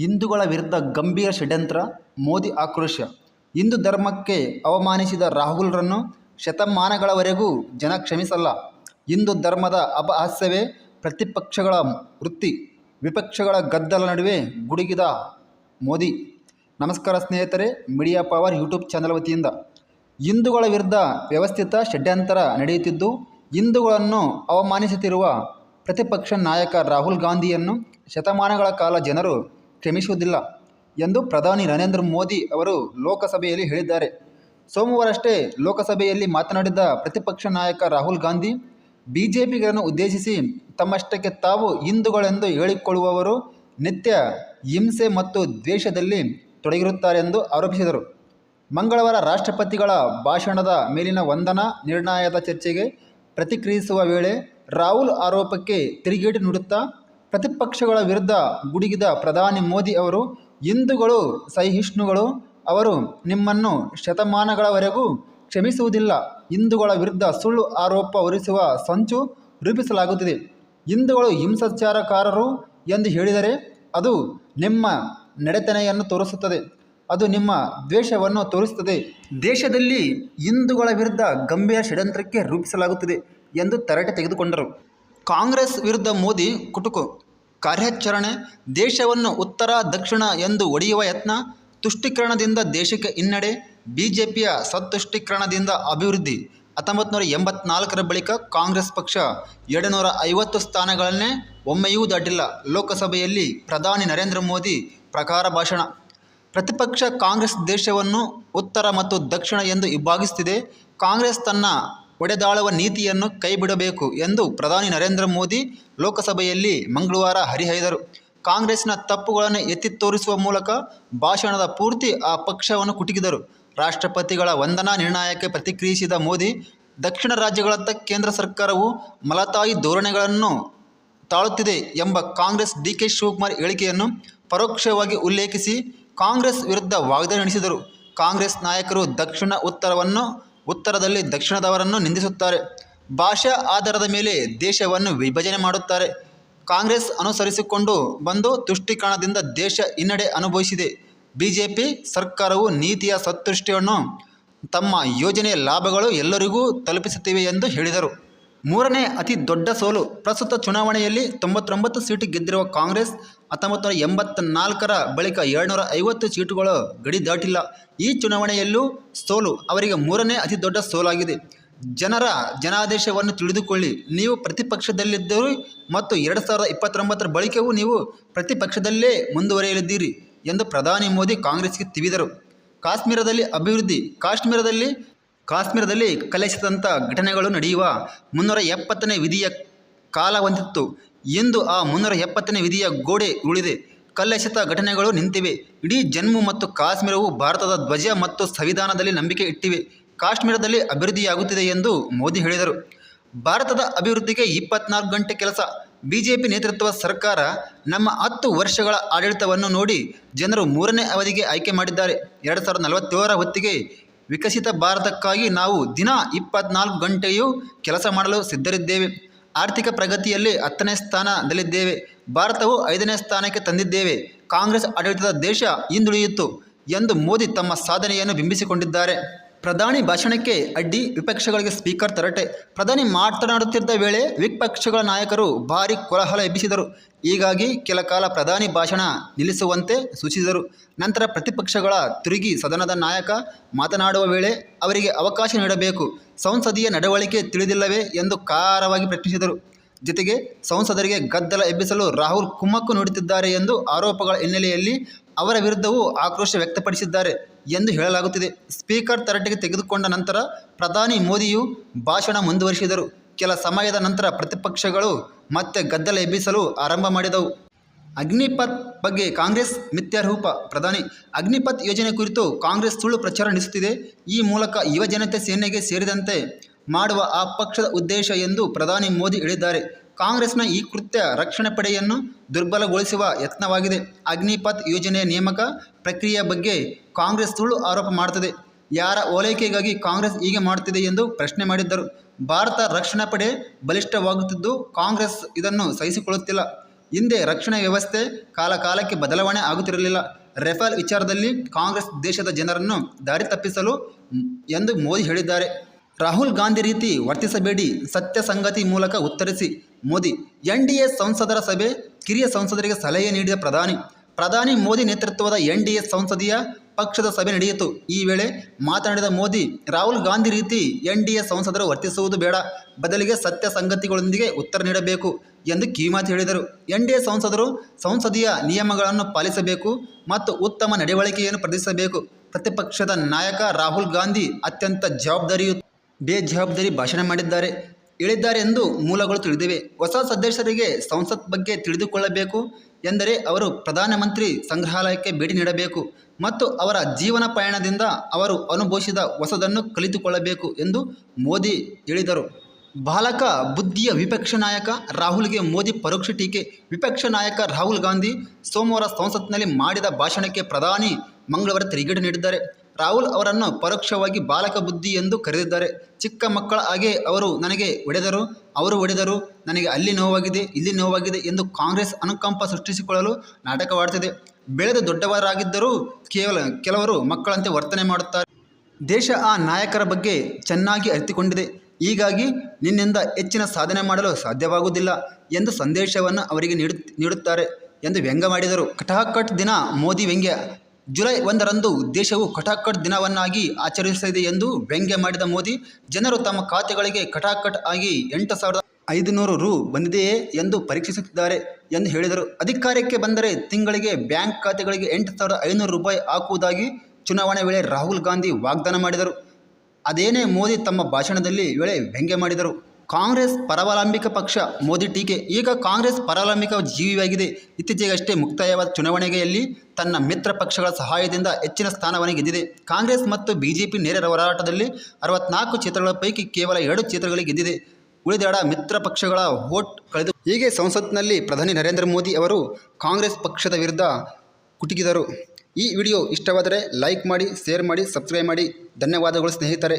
ಹಿಂದೂಗಳ ವಿರುದ್ಧ ಗಂಭೀರ ಷಡ್ಯಂತ್ರ ಮೋದಿ ಆಕ್ರೋಶ. ಹಿಂದೂ ಧರ್ಮಕ್ಕೆ ಅವಮಾನಿಸಿದ ರಾಹುಲ್ರನ್ನು ಶತಮಾನಗಳವರೆಗೂ ಜನ ಕ್ಷಮಿಸಲ್ಲ. ಹಿಂದೂ ಧರ್ಮದ ಅಪಹಾಸ್ಯವೇ ಪ್ರತಿಪಕ್ಷಗಳ ವೃತ್ತಿ, ವಿಪಕ್ಷಗಳ ಗದ್ದಲ ನಡುವೆ ಗುಡುಗಿದ ಮೋದಿ. ನಮಸ್ಕಾರ ಸ್ನೇಹಿತರೆ, ಮೀಡಿಯಾ ಪವರ್ ಯೂಟ್ಯೂಬ್ ಚಾನಲ್ ವತಿಯಿಂದ. ಹಿಂದೂಗಳ ವಿರುದ್ಧ ವ್ಯವಸ್ಥಿತ ಷಡ್ಯಂತರ ನಡೆಯುತ್ತಿದ್ದು, ಹಿಂದೂಗಳನ್ನು ಅವಮಾನಿಸುತ್ತಿರುವ ಪ್ರತಿಪಕ್ಷ ನಾಯಕ ರಾಹುಲ್ ಗಾಂಧಿಯನ್ನು ಶತಮಾನಗಳ ಕಾಲ ಜನರು ಕ್ಷಮಿಸುವುದಿಲ್ಲ ಎಂದು ಪ್ರಧಾನಿ ನರೇಂದ್ರ ಮೋದಿ ಅವರು ಲೋಕಸಭೆಯಲ್ಲಿ ಹೇಳಿದ್ದಾರೆ. ಸೋಮವಾರಷ್ಟೇ ಲೋಕಸಭೆಯಲ್ಲಿ ಮಾತನಾಡಿದ ಪ್ರತಿಪಕ್ಷ ನಾಯಕ ರಾಹುಲ್ ಗಾಂಧಿ, ಬಿಜೆಪಿಗಳನ್ನು ಉದ್ದೇಶಿಸಿ ತಮ್ಮಷ್ಟಕ್ಕೆ ತಾವು ಹಿಂದುಗಳೆಂದು ಹೇಳಿಕೊಳ್ಳುವವರು ನಿತ್ಯ ಹಿಂಸೆ ಮತ್ತು ದ್ವೇಷದಲ್ಲಿ ತೊಡಗಿರುತ್ತಾರೆಂದು ಆರೋಪಿಸಿದರು. ಮಂಗಳವಾರ ರಾಷ್ಟ್ರಪತಿಗಳ ಭಾಷಣದ ಮೇಲಿನ ವಂದನಾ ನಿರ್ಣಯದ ಚರ್ಚೆಗೆ ಪ್ರತಿಕ್ರಿಯಿಸುವ ವೇಳೆ ರಾಹುಲ್ ಆರೋಪಕ್ಕೆ ತಿರುಗೇಟು ನೀಡುತ್ತಾ ಪ್ರತಿಪಕ್ಷಗಳ ವಿರುದ್ಧ ಗುಡುಗಿದ ಪ್ರಧಾನಿ ಮೋದಿ ಅವರು, ಹಿಂದೂಗಳು ಸಹಿಷ್ಣುಗಳು ಅವರು ನಿಮ್ಮನ್ನು ಶತಮಾನಗಳವರೆಗೂ ಕ್ಷಮಿಸುವುದಿಲ್ಲ. ಹಿಂದೂಗಳ ವಿರುದ್ಧ ಸುಳ್ಳು ಆರೋಪ ಹೊರಿಸುವ ಸಂಚು ರೂಪಿಸಲಾಗುತ್ತಿದೆ. ಹಿಂದೂಗಳು ಹಿಂಸಾಚಾರಕಾರರು ಎಂದು ಹೇಳಿದರೆ ಅದು ನಿಮ್ಮ ನಡೆತನೆಯನ್ನು ತೋರಿಸುತ್ತದೆ. ಅದು ನಿಮ್ಮ ದ್ವೇಷವನ್ನು ತೋರಿಸುತ್ತದೆ. ದೇಶದಲ್ಲಿ ಹಿಂದೂಗಳ ವಿರುದ್ಧ ಗಂಭೀರ ಷಡ್ಯಂತ್ರಕ್ಕೆ ರೂಪಿಸಲಾಗುತ್ತಿದೆ ಎಂದು ತರಟೆ ತೆಗೆದುಕೊಂಡರು. ಕಾಂಗ್ರೆಸ್ ವಿರುದ್ಧ ಮೋದಿ ಕುಟುಕು ಕಾರ್ಯಾಚರಣೆ, ದೇಶವನ್ನು ಉತ್ತರ, ದಕ್ಷಿಣ ಎಂದು ಒಡೆಯುವ ಯತ್ನ, ತುಷ್ಟೀಕರಣದಿಂದ ದೇಶಕ್ಕೆ ಹಿನ್ನಡೆ, ಬಿಜೆಪಿಯ ಸತ್ತುಷ್ಟೀಕರಣದಿಂದ ಅಭಿವೃದ್ಧಿ. ಹತ್ತೊಂಬತ್ತು ನೂರ ಎಂಬತ್ನಾಲ್ಕರ ಬಳಿಕ ಕಾಂಗ್ರೆಸ್ ಪಕ್ಷ ಎರಡು ನೂರ ಐವತ್ತು ಸ್ಥಾನಗಳನ್ನೇ ಒಮ್ಮೆಯೂ ದಾಟಿಲ್ಲ. ಲೋಕಸಭೆಯಲ್ಲಿ ಪ್ರಧಾನಿ ನರೇಂದ್ರ ಮೋದಿ ಪ್ರಕಾರ ಭಾಷಣ. ಪ್ರತಿಪಕ್ಷ ಕಾಂಗ್ರೆಸ್ ದೇಶವನ್ನು ಉತ್ತರ ಮತ್ತು ದಕ್ಷಿಣ ಎಂದು ವಿಭಾಗಿಸುತ್ತಿದೆ ಕಾಂಗ್ರೆಸ್ ತನ್ನ ಒಡೆದಾಳುವ ನೀತಿಯನ್ನು ಕೈಬಿಡಬೇಕು ಎಂದು ಪ್ರಧಾನಿ ನರೇಂದ್ರ ಮೋದಿ ಲೋಕಸಭೆಯಲ್ಲಿ ಮಂಗಳವಾರ ಹರಿಹಾಯ್ದರು. ಕಾಂಗ್ರೆಸ್ನ ತಪ್ಪುಗಳನ್ನು ಎತ್ತಿ ತೋರಿಸುವ ಮೂಲಕ ಭಾಷಣದ ಪೂರ್ತಿ ಆ ಪಕ್ಷವನ್ನು ಕುಟುಕಿದರು. ರಾಷ್ಟ್ರಪತಿಗಳ ವಂದನಾ ನಿರ್ಣಯಕ್ಕೆ ಪ್ರತಿಕ್ರಿಯಿಸಿದ ಮೋದಿ, ದಕ್ಷಿಣ ರಾಜ್ಯಗಳತ್ತ ಕೇಂದ್ರ ಸರ್ಕಾರವು ಮಲತಾಯಿ ಧೋರಣೆಗಳನ್ನು ತಾಳುತ್ತಿದೆ ಎಂಬ ಕಾಂಗ್ರೆಸ್ ಡಿ ಕೆ ಶಿವಕುಮಾರ್ ಹೇಳಿಕೆಯನ್ನು ಪರೋಕ್ಷವಾಗಿ ಉಲ್ಲೇಖಿಸಿ ಕಾಂಗ್ರೆಸ್ ವಿರುದ್ಧ ವಾಗ್ದಾಳಿ ನಡೆಸಿದರು. ಕಾಂಗ್ರೆಸ್ ನಾಯಕರು ದಕ್ಷಿಣ ಉತ್ತರವನ್ನು ಉತ್ತರದಲ್ಲಿ ದಕ್ಷಿಣದವರನ್ನು ನಿಂದಿಸುತ್ತಾರೆ. ಭಾಷಾ ಆಧಾರದ ಮೇಲೆ ದೇಶವನ್ನು ವಿಭಜನೆ ಮಾಡುತ್ತಾರೆ. ಕಾಂಗ್ರೆಸ್ ಅನುಸರಿಸಿಕೊಂಡು ಬಂದು ತುಷ್ಟೀಕರಣದಿಂದ ದೇಶ ಹಿನ್ನಡೆ ಅನುಭವಿಸಿದೆ. ಬಿಜೆಪಿ ಸರ್ಕಾರವು ನೀತಿಯ ಸತ್ತುಷ್ಟಿಯನ್ನು ತಮ್ಮ ಯೋಜನೆಯ ಲಾಭಗಳು ಎಲ್ಲರಿಗೂ ತಲುಪಿಸುತ್ತಿವೆ ಎಂದು ಹೇಳಿದರು. ಮೂರನೇ ಅತಿ ದೊಡ್ಡ ಸೋಲು. ಪ್ರಸ್ತುತ ಚುನಾವಣೆಯಲ್ಲಿ ತೊಂಬತ್ತೊಂಬತ್ತು ಸೀಟು ಗೆದ್ದಿರುವ ಕಾಂಗ್ರೆಸ್ ಹತ್ತೊಂಬತ್ತು ನೂರ ಎಂಬತ್ತ ನಾಲ್ಕರ ಬಳಿಕ ಏಳ್ನೂರ ಐವತ್ತು ಸೀಟುಗಳು ಗಡಿ ದಾಟಿಲ್ಲ. ಈ ಚುನಾವಣೆಯಲ್ಲೂ ಸೋಲು, ಅವರಿಗೆ ಮೂರನೇ ಅತಿ ದೊಡ್ಡ ಸೋಲಾಗಿದೆ. ಜನರ ಜನಾದೇಶವನ್ನು ತಿಳಿದುಕೊಳ್ಳಿ. ನೀವು ಪ್ರತಿಪಕ್ಷದಲ್ಲಿದ್ದರೂ ಮತ್ತು ಎರಡು ಸಾವಿರದ ಇಪ್ಪತ್ತೊಂಬತ್ತರ ಬಳಿಕವೂ ನೀವು ಪ್ರತಿಪಕ್ಷದಲ್ಲೇ ಮುಂದುವರಿಯಲಿದ್ದೀರಿ ಎಂದು ಪ್ರಧಾನಿ ಮೋದಿ ಕಾಂಗ್ರೆಸ್ಗೆ ತಿವಿದರು. ಕಾಶ್ಮೀರದಲ್ಲಿ ಅಭಿವೃದ್ಧಿ, ಕಾಶ್ಮೀರದಲ್ಲಿ ಕಾಶ್ಮೀರದಲ್ಲಿ ಕಲೆಸಿದಂಥ ಘಟನೆಗಳು ನಡೆಯುವ ಮುನ್ನೂರ ಎಪ್ಪತ್ತನೇ ವಿಧಿಯ ಕಾಲ ಹೊಂದಿತ್ತು ಎಂದು ಆ ಮುನ್ನೂರ ಎಪ್ಪತ್ತನೇ ವಿಧಿಯ ಗೋಡೆ ಉಳಿದೆ. ಕಲ್ಲೆಸೆತ ಘಟನೆಗಳು ನಿಂತಿವೆ. ಇಡೀ ಜಮ್ಮು ಮತ್ತು ಕಾಶ್ಮೀರವು ಭಾರತದ ಧ್ವಜ ಮತ್ತು ಸಂವಿಧಾನದಲ್ಲಿ ನಂಬಿಕೆ ಇಟ್ಟಿವೆ. ಕಾಶ್ಮೀರದಲ್ಲಿ ಅಭಿವೃದ್ಧಿಯಾಗುತ್ತಿದೆ ಎಂದು ಮೋದಿ ಹೇಳಿದರು. ಭಾರತದ ಅಭಿವೃದ್ಧಿಗೆ ಇಪ್ಪತ್ನಾಲ್ಕು ಗಂಟೆ ಕೆಲಸ. ಬಿಜೆಪಿ ನೇತೃತ್ವದ ಸರ್ಕಾರ ನಮ್ಮ ಹತ್ತು ವರ್ಷಗಳ ಆಡಳಿತವನ್ನು ನೋಡಿ ಜನರು ಮೂರನೇ ಅವಧಿಗೆ ಆಯ್ಕೆ ಮಾಡಿದ್ದಾರೆ. ಎರಡು ಸಾವಿರದ ನಲವತ್ತೇಳರ ಹೊತ್ತಿಗೆ ವಿಕಸಿತ ಭಾರತಕ್ಕಾಗಿ ನಾವು ದಿನ ಇಪ್ಪತ್ನಾಲ್ಕು ಗಂಟೆಯೂ ಕೆಲಸ ಮಾಡಲು ಸಿದ್ಧರಿದ್ದೇವೆ. ಆರ್ಥಿಕ ಪ್ರಗತಿಯಲ್ಲಿ ಹತ್ತನೇ ಸ್ಥಾನದಲ್ಲಿದ್ದೇವೆ. ಭಾರತವು ಐದನೇ ಸ್ಥಾನಕ್ಕೆ ತಂದಿದ್ದೇವೆ. ಕಾಂಗ್ರೆಸ್ ಆಡಳಿತದ ದೇಶ ಹಿಂದುಳಿಯಿತು ಎಂದು ಮೋದಿ ತಮ್ಮ ಸಾಧನೆಯನ್ನು ಬಿಂಬಿಸಿಕೊಂಡಿದ್ದಾರೆ. ಪ್ರಧಾನಿ ಭಾಷಣಕ್ಕೆ ಅಡ್ಡಿ, ವಿಪಕ್ಷಗಳಿಗೆ ಸ್ಪೀಕರ್ ತರಟೆ. ಪ್ರಧಾನಿ ಮಾತನಾಡುತ್ತಿದ್ದ ವೇಳೆ ವಿಪಕ್ಷಗಳ ನಾಯಕರು ಭಾರಿ ಕೋಲಾಹಲ ಎಬ್ಬಿಸಿದರು. ಹೀಗಾಗಿ ಕೆಲ ಕಾಲ ಪ್ರಧಾನಿ ಭಾಷಣ ನಿಲ್ಲಿಸುವಂತೆ ಸೂಚಿಸಿದರು. ನಂತರ ಪ್ರತಿಪಕ್ಷಗಳ ತಿರುಗಿ ಸದನದ ನಾಯಕ ಮಾತನಾಡುವ ವೇಳೆ ಅವರಿಗೆ ಅವಕಾಶ ನೀಡಬೇಕು. ಸಂಸದೀಯ ನಡವಳಿಕೆ ತಿಳಿದಿಲ್ಲವೇ ಎಂದು ಖಾರವಾಗಿ ಪ್ರಶ್ನಿಸಿದರು. ಜೊತೆಗೆ ಸಂಸದರಿಗೆ ಗದ್ದಲ ಎಬ್ಬಿಸಲು ರಾಹುಲ್ ಕುಮ್ಮಕ್ಕು ನೀಡುತ್ತಿದ್ದಾರೆ ಎಂದು ಆರೋಪಗಳ ಹಿನ್ನೆಲೆಯಲ್ಲಿ ಅವರ ವಿರುದ್ಧವೂ ಆಕ್ರೋಶ ವ್ಯಕ್ತಪಡಿಸಿದ್ದಾರೆ ಎಂದು ಹೇಳಲಾಗುತ್ತಿದೆ. ಸ್ಪೀಕರ್ ತರಟೆಗೆ ತೆಗೆದುಕೊಂಡ ನಂತರ ಪ್ರಧಾನಿ ಮೋದಿಯು ಭಾಷಣ ಮುಂದುವರಿಸಿದರು. ಕೆಲ ಸಮಯದ ನಂತರ ಪ್ರತಿಪಕ್ಷಗಳು ಮತ್ತೆ ಗದ್ದಲ ಎಬ್ಬಿಸಲು ಆರಂಭ ಮಾಡಿದವು. ಅಗ್ನಿಪಥ್ ಬಗ್ಗೆ ಕಾಂಗ್ರೆಸ್ ಮಿಥ್ಯಾರೂಪ ಪ್ರಧಾನಿ, ಅಗ್ನಿಪಥ್ ಯೋಜನೆ ಕುರಿತು ಕಾಂಗ್ರೆಸ್ ಸುಳ್ಳು ಪ್ರಚಾರ ನಡೆಸುತ್ತಿದೆ. ಈ ಮೂಲಕ ಯುವಜನತೆ ಸೇನೆಗೆ ಸೇರಿದಂತೆ ಮಾಡುವ ಆ ಪಕ್ಷದ ಉದ್ದೇಶ ಎಂದು ಪ್ರಧಾನಿ ಮೋದಿ ಹೇಳಿದ್ದಾರೆ. ಕಾಂಗ್ರೆಸ್ನ ಈ ಕೃತ್ಯ ರಕ್ಷಣೆ ಪಡೆಯನ್ನು ದುರ್ಬಲಗೊಳಿಸುವ ಯತ್ನವಾಗಿದೆ. ಅಗ್ನಿಪಥ್ ಯೋಜನೆಯ ನೇಮಕ ಪ್ರಕ್ರಿಯೆಯ ಬಗ್ಗೆ ಕಾಂಗ್ರೆಸ್ ಸುಳ್ಳು ಆರೋಪ ಮಾಡುತ್ತದೆ. ಯಾರ ಓಲೈಕೆಗಾಗಿ ಕಾಂಗ್ರೆಸ್ ಹೀಗೆ ಮಾಡುತ್ತಿದೆ ಎಂದು ಪ್ರಶ್ನೆ ಮಾಡಿದ್ದರು. ಭಾರತ ರಕ್ಷಣಾ ಪಡೆ ಬಲಿಷ್ಠವಾಗುತ್ತಿದ್ದು ಕಾಂಗ್ರೆಸ್ ಇದನ್ನು ಸಹಿಸಿಕೊಳ್ಳುತ್ತಿಲ್ಲ. ಹಿಂದೆ ರಕ್ಷಣಾ ವ್ಯವಸ್ಥೆ ಕಾಲಕಾಲಕ್ಕೆ ಬದಲಾವಣೆ ಆಗುತ್ತಿರಲಿಲ್ಲ. ರೆಫೇಲ್ ವಿಚಾರದಲ್ಲಿ ಕಾಂಗ್ರೆಸ್ ದೇಶದ ಜನರನ್ನು ದಾರಿ ತಪ್ಪಿಸಲು ಎಂದು ಮೋದಿ ಹೇಳಿದ್ದಾರೆ. ರಾಹುಲ್ ಗಾಂಧಿ ರೀತಿ ವರ್ತಿಸಬೇಡಿ, ಸತ್ಯ ಸಂಗತಿ ಮೂಲಕ ಉತ್ತರಿಸಿ. ಮೋದಿ. ಎನ್ ಡಿ ಎ ಸಂಸದರ ಸಭೆ, ಕಿರಿಯ ಸಂಸದರಿಗೆ ಸಲಹೆ ನೀಡಿದ ಪ್ರಧಾನಿ. ಪ್ರಧಾನಿ ಮೋದಿ ನೇತೃತ್ವದ ಎನ್ ಡಿ ಎ ಸಂಸದೀಯ ಪಕ್ಷದ ಸಭೆ ನಡೆಯಿತು. ಈ ವೇಳೆ ಮಾತನಾಡಿದ ಮೋದಿ, ರಾಹುಲ್ ಗಾಂಧಿ ರೀತಿ ಎನ್ ಡಿ ಎ ಸಂಸದರು ವರ್ತಿಸುವುದು ಬೇಡ. ಬದಲಿಗೆ ಸತ್ಯ ಸಂಗತಿಗಳೊಂದಿಗೆ ಉತ್ತರ ನೀಡಬೇಕು ಎಂದು ಕಿವಿಮಾತು ಹೇಳಿದರು. ಎನ್ ಡಿ ಎ ಸಂಸದರು ಸಂಸದೀಯ ನಿಯಮಗಳನ್ನು ಪಾಲಿಸಬೇಕು ಮತ್ತು ಉತ್ತಮ ನಡವಳಿಕೆಯನ್ನು ಪ್ರದರ್ಶಿಸಬೇಕು. ಪ್ರತಿಪಕ್ಷದ ನಾಯಕ ರಾಹುಲ್ ಗಾಂಧಿ ಅತ್ಯಂತ ಜವಾಬ್ದಾರಿಯು ಬೇಜವಾಬ್ದಾರಿ ಭಾಷಣ ಮಾಡಿದ್ದಾರೆ. ಹೇಳಿದ್ದಾರೆ ಎಂದು ಮೂಲಗಳು ತಿಳಿದಿವೆ. ಹೊಸ ಸದಸ್ಯರಿಗೆ ಸಂಸತ್ ಬಗ್ಗೆ ತಿಳಿದುಕೊಳ್ಳಬೇಕು ಎಂದರೆ ಅವರು ಪ್ರಧಾನಮಂತ್ರಿ ಸಂಗ್ರಹಾಲಯಕ್ಕೆ ಭೇಟಿ ನೀಡಬೇಕು ಮತ್ತು ಅವರ ಜೀವನ ಪಯಣದಿಂದ ಅವರು ಅನುಭವಿಸಿದ ಹೊಸದನ್ನು ಕಲಿತುಕೊಳ್ಳಬೇಕು ಎಂದು ಮೋದಿ ಹೇಳಿದರು. ಬಾಲಕ, ಬುದ್ಧಿಯ ವಿಪಕ್ಷ ನಾಯಕ ರಾಹುಲ್ಗೆ ಮೋದಿ ಪರೋಕ್ಷ ಟೀಕೆ. ವಿಪಕ್ಷ ನಾಯಕ ರಾಹುಲ್ ಗಾಂಧಿ ಸೋಮವಾರ ಸಂಸತ್ನಲ್ಲಿ ಮಾಡಿದ ಭಾಷಣಕ್ಕೆ ಪ್ರಧಾನಿ ಮಂಗಳವಾರ ತಿರುಗೇಟು ನೀಡಿದ್ದಾರೆ. ರಾಹುಲ್ ಅವರನ್ನು ಪರೋಕ್ಷವಾಗಿ ಬಾಲಕ ಬುದ್ಧಿ ಎಂದು ಕರೆದಿದ್ದಾರೆ. ಚಿಕ್ಕ ಮಕ್ಕಳ ಹಾಗೆ ಅವರು ನನಗೆ ಹೊಡೆದರು, ಅವರು ಹೊಡೆದರು, ನನಗೆ ಅಲ್ಲಿ ನೋವಾಗಿದೆ, ಇಲ್ಲಿ ನೋವಾಗಿದೆ ಎಂದು ಕಾಂಗ್ರೆಸ್ ಅನುಕಂಪ ಸೃಷ್ಟಿಸಿಕೊಳ್ಳಲು ನಾಟಕವಾಡುತ್ತಿದೆ ಬೆಳೆದು ದೊಡ್ಡವರಾಗಿದ್ದರೂ ಕೇವಲ ಕೆಲವರು ಮಕ್ಕಳಂತೆ ವರ್ತನೆ ಮಾಡುತ್ತಾರೆ. ದೇಶ ಆ ನಾಯಕರ ಬಗ್ಗೆ ಚೆನ್ನಾಗಿ ಅರಿತುಕೊಂಡಿದೆ. ಹೀಗಾಗಿ ನಿನ್ನಿಂದ ಹೆಚ್ಚಿನ ಸಾಧನೆ ಮಾಡಲು ಸಾಧ್ಯವಾಗುವುದಿಲ್ಲ ಎಂದು ಸಂದೇಶವನ್ನು ಅವರಿಗೆ ನೀಡು ನೀಡುತ್ತಾರೆ ಎಂದು ವ್ಯಂಗ್ಯ ಮಾಡಿದರು. ಕಟಾಕಟ್ ದಿನ ಮೋದಿ ವ್ಯಂಗ್ಯ ಜುಲೈ ಒಂದರಂದು ದೇಶವು ಕಟಾಕಟ್ ದಿನವನ್ನಾಗಿ ಆಚರಿಸಲಿದೆ ಎಂದು ವ್ಯಂಗ್ಯ ಮಾಡಿದ ಮೋದಿ, ಜನರು ತಮ್ಮ ಖಾತೆಗಳಿಗೆ ಕಟಾಕಟ್ ಆಗಿ ಎಂಟು ಸಾವಿರದ ಐದುನೂರು ರು ಬಂದಿದೆಯೇ ಎಂದು ಪರೀಕ್ಷಿಸುತ್ತಿದ್ದಾರೆ ಎಂದು ಹೇಳಿದರು. ಅಧಿಕಾರಕ್ಕೆ ಬಂದರೆ ತಿಂಗಳಿಗೆ ಬ್ಯಾಂಕ್ ಖಾತೆಗಳಿಗೆ ಎಂಟು ಸಾವಿರದ ಐನೂರು ರೂಪಾಯಿ ಹಾಕುವುದಾಗಿ ಚುನಾವಣೆ ವೇಳೆ ರಾಹುಲ್ ಗಾಂಧಿ ವಾಗ್ದಾನ ಮಾಡಿದರು. ಅದೇನೇ ಮೋದಿ ತಮ್ಮ ಭಾಷಣದಲ್ಲಿ ವೇಳೆ ವ್ಯಂಗ್ಯ ಮಾಡಿದರು. ಕಾಂಗ್ರೆಸ್ ಪರಾವಲಂಬಿಕ ಪಕ್ಷ ಮೋದಿ ಟೀಕೆ. ಈಗ ಕಾಂಗ್ರೆಸ್ ಪರಾವಲಂಬಿಕ ಜೀವಿಯಾಗಿದೆ. ಇತ್ತೀಚೆಗಷ್ಟೇ ಮುಕ್ತಾಯವಾದ ಚುನಾವಣೆಯಲ್ಲಿ ತನ್ನ ಮಿತ್ರ ಪಕ್ಷಗಳ ಸಹಾಯದಿಂದ ಹೆಚ್ಚಿನ ಸ್ಥಾನವನ್ನು ಗೆದ್ದಿದೆ. ಕಾಂಗ್ರೆಸ್ ಮತ್ತು ಬಿಜೆಪಿ ನೇರ ಹೋರಾಟದಲ್ಲಿ ಅರವತ್ನಾಲ್ಕು ಕ್ಷೇತ್ರಗಳ ಪೈಕಿ ಕೇವಲ ಎರಡು ಕ್ಷೇತ್ರಗಳಿಗೆ ಗೆದ್ದಿದೆ. ಉಳಿದೆಡ ಮಿತ್ರ ಪಕ್ಷಗಳ ವೋಟ್ ಕಳೆದು ಹೀಗೆ ಸಂಸತ್ನಲ್ಲಿ ಪ್ರಧಾನಿ ನರೇಂದ್ರ ಮೋದಿ ಅವರು ಕಾಂಗ್ರೆಸ್ ಪಕ್ಷದ ವಿರುದ್ಧ ಕುಟುಕಿದರು. ಈ ವಿಡಿಯೋ ಇಷ್ಟವಾದರೆ ಲೈಕ್ ಮಾಡಿ, ಶೇರ್ ಮಾಡಿ, ಸಬ್ಸ್ಕ್ರೈಬ್ ಮಾಡಿ. ಧನ್ಯವಾದಗಳು ಸ್ನೇಹಿತರೆ.